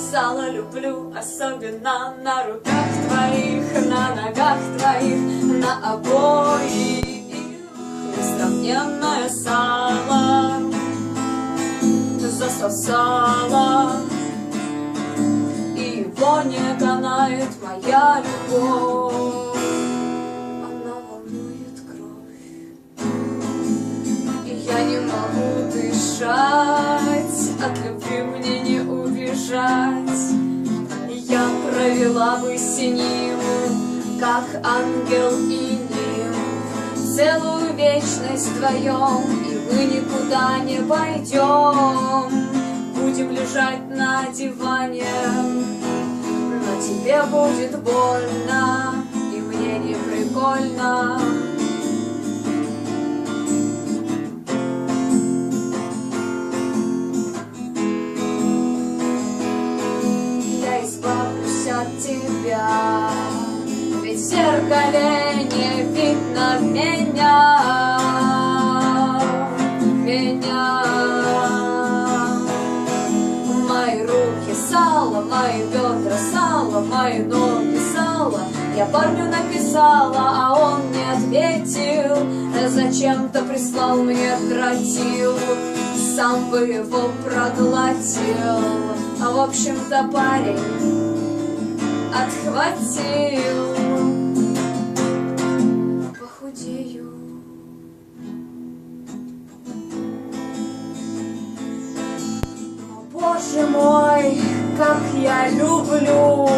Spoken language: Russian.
сало люблю, особенно на руках твоих, на ногах твоих, на обоих. Несравненное сало засосало, и его не канает моя любовь. Она волнует кровь, и я не могу дышать, провела бы с ним, как ангел и ним, целую вечность вдвоем, и мы никуда не пойдем. Будем лежать на диване, но тебе будет больно, и мне не прикольно. Тебя, ведь в зеркале не видно меня, меня. Мои руки сало, мои бедра сало, мои ноги сало. Я парню написала, а он не ответил. Зачем-то прислал мне тротил, сам бы его проглотил. А в общем-то парень отхватил. Похудею. О, Боже мой, как я люблю